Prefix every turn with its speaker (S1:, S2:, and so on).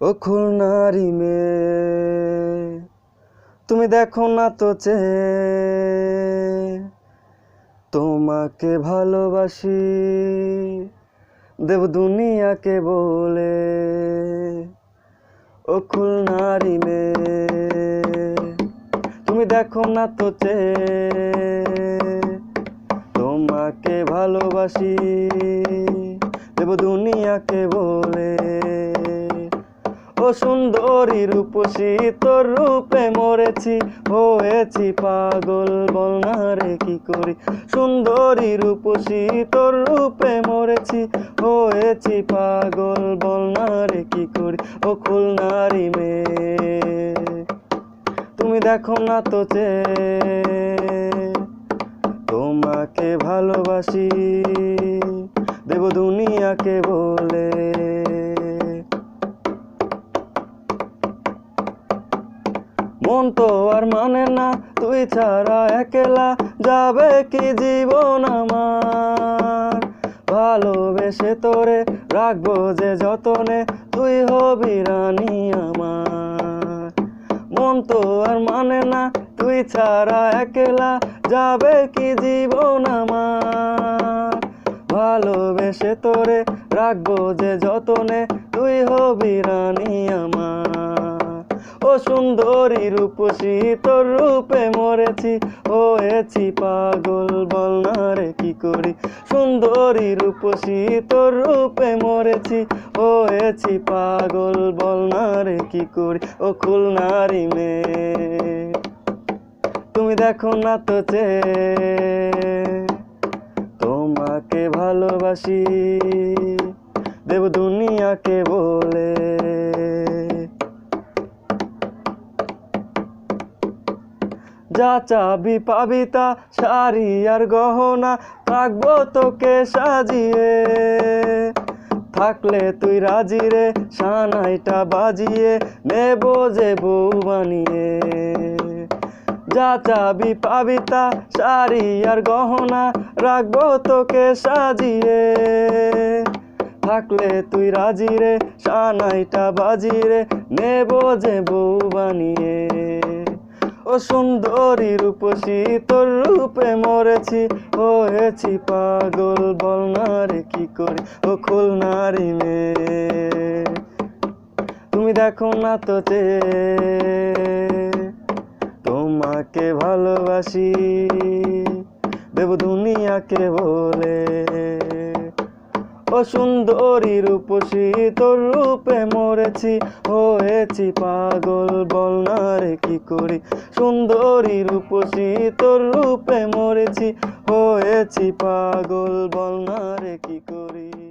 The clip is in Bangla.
S1: ও খুলনারি মে তুমি দেখো না তো চে তোমাকে ভালোবাসি, দেব দুনিয়াকে বলে। ও খুলনারি মে তুমি দেখো না তো চে তোমাকে ভালোবাসি, দেব দুনিয়াকে বলে। ও সুন্দরী রূপসী তোর রূপে মরেছি, হয়েছি পাগল, বল না রে কি করি? সুন্দরী রূপসী তোর রূপে মরেছি, হয়েছি পাগল, বল না রে কি করি? ও খুলনারি মেয়ে, তুমি দেখো না তো চে তোমাকে ভালোবাসি, দেব দুনিয়াকে বলে। মন তো আর মানে না, তুই ছাড়া একলা যাবে কি জীবন আমার? ভালোবেসে তোরে রাখব যে যতনে, তুই হবি রানী আমার। মন তো আর মানে না, তুই ছাড়া একলা যাবে কি জীবন আমার? ভালোবেসে তোরে রাখব যে যতনে, তুই হবি রানী আমার। ও সুন্দরী রূপসী, তোর রূপে মরেছি, হয়েছি পাগল, বল না রে কি করি? সুন্দরী রূপসী, তোর রূপে মরেছি, হয়েছি পাগল, বল না রে কি করি? ও খুলনারি মেয়ে, তুমি দেখো না তো চে তোমাকে ভালোবাসি দেব দুনিয়াকে বলে যা চাবি পাবি তা শাড়ি আর গহনা থাকব তোকে সাজিয়ে। থাকলে তুই রাজি রে, সানাইটা বাজিয়ে নেব যে বউ বানিয়ে। যা চাবি পাবি তা শাড়ি আর গহনা রাখব তোকে সাজিয়ে। থাকলে তুই রাজি রে, সানাইটা বাজি রে নেব যে বউ বানিয়ে। ও সুন্দরী রূপসী, তোর রূপে মরেছি। ও হয়েছি পাগল, বল না রে কি করি? ও খুলনারি মেয়ে। তুমি দেখো না তো চে তোমাকে ভালোবাসি দেব দুনিয়াকে বলে। সুন্দরী রূপসী, তোর রূপে মরেছি, হয়েছি পাগল, বল না রে কি করি? সুন্দরী রূপসী, তোর রূপে মরেছি, হয়েছি পাগল, বল না রে কি করি?